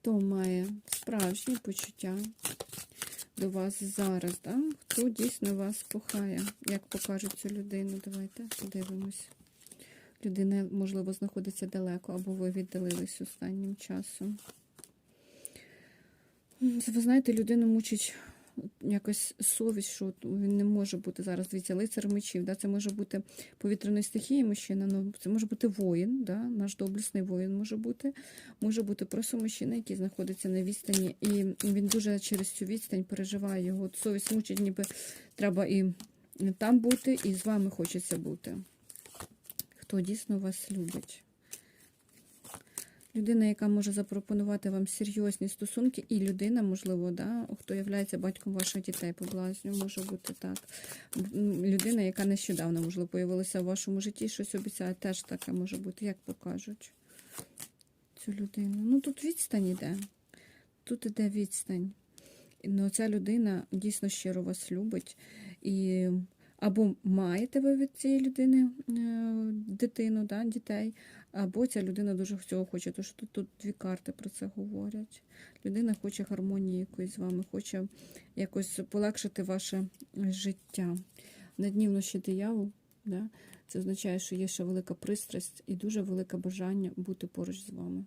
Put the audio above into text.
Хто має справжні почуття до вас зараз, да? хто дійсно вас кохає, як покажуть цю людину. Давайте подивимось. Людина, можливо, знаходиться далеко, або ви віддалились останнім часом. Ви знаєте, людину мучить якась совість, що він не може бути зараз. Дивіться, лицар мечів. Да? Це може бути повітряної стихії мужчина, ну, це може бути воїн, да? наш доблесний воїн може бути. Може бути просто мужчина, який знаходиться на відстані, і він дуже через цю відстань переживає його. От совість мучить, ніби треба і там бути, і з вами хочеться бути. Хто дійсно вас любить? Людина, яка може запропонувати вам серйозні стосунки, і людина, можливо, да, хто є батьком ваших дітей по блазню, може бути так. Людина, яка нещодавно, можливо, появилася в вашому житті, щось обіцяє, теж таке може бути, як покажуть цю людину. Ну, тут відстань іде. Тут іде відстань. Ну, ця людина дійсно щиро вас любить. І або маєте ви від цієї людини е, дитину, да, дітей, або ця людина дуже цього хоче. Тому що тут, тут дві карти про це говорять. Людина хоче гармонії якоїсь з вами, хоче якось полегшити ваше життя. На дні вночі диявол, да, це означає, що є ще велика пристрасть і дуже велике бажання бути поруч з вами.